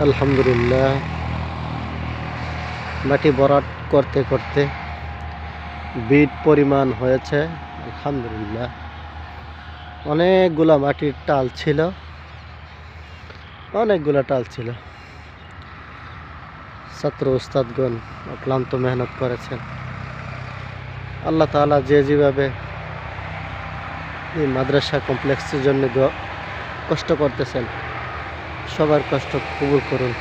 আলহামদুলিল্লাহ। মাটি ভরাট করতে করতে বিট পরিমাণ হয়েছে, আলহামদুলিল্লাহ। অনেকগুলা মাটির টাল ছিল, অনেকগুলা টাল ছিল। ছাত্র উস্তাদগণ অক্লান্ত মেহনত করেছেন। আল্লাহ তাআলা যে যেভাবে এই মাদ্রাসা কমপ্লেক্সের জন্য কষ্ট করতেছেন সবার কষ্ট কবুল করুন।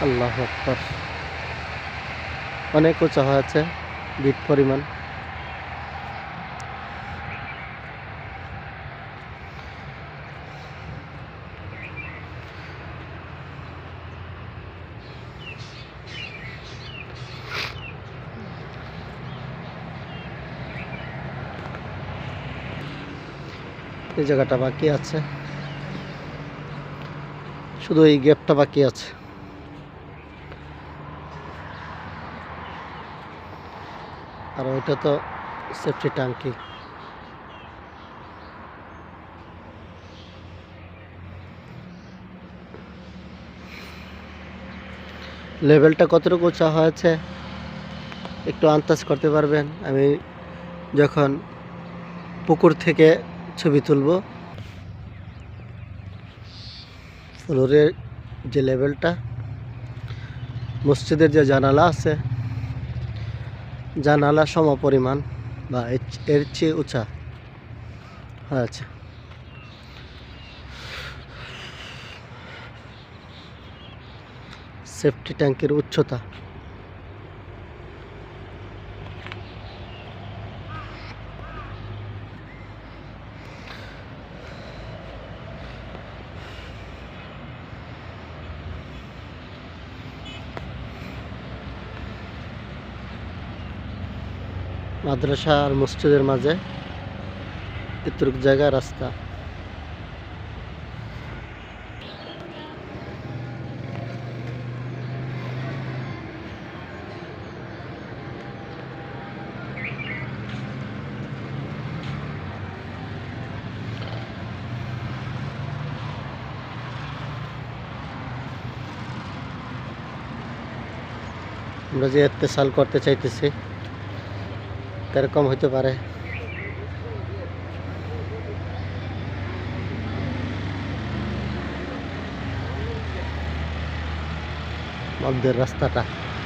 আল্লাহ আকবর। অনেক উঁচা হয়েছে, বিট পরিমাণ। এই জায়গাটা বাকি আছে। শুধু এই গ্যাপটা বাকি আছে। আর ওইটা তো সেফটি ট্যাঙ্কি লেভেলটা কতটুকু উঁচা হয়েছে, একটু আন্দাজ করতে পারবেন। আমি যখন পুকুর থেকে ছবি তুলব ফ্লোরের যে লেভেলটা, মসজিদের যে জানালা আছে, জানালা সম পরিমাণ বা এর- এর চেয়ে উঁচা আচ্ছা সেফটি ট্যাঙ্কের উচ্চতা মাদ্রাসা আর মসজিদের মাঝে এতটুকু জায়গা রাস্তা। আমরা যে এত্তেসাল করতে চাইতেছি কীরকম হইতে পারে। মধ্যের রাস্তাটা।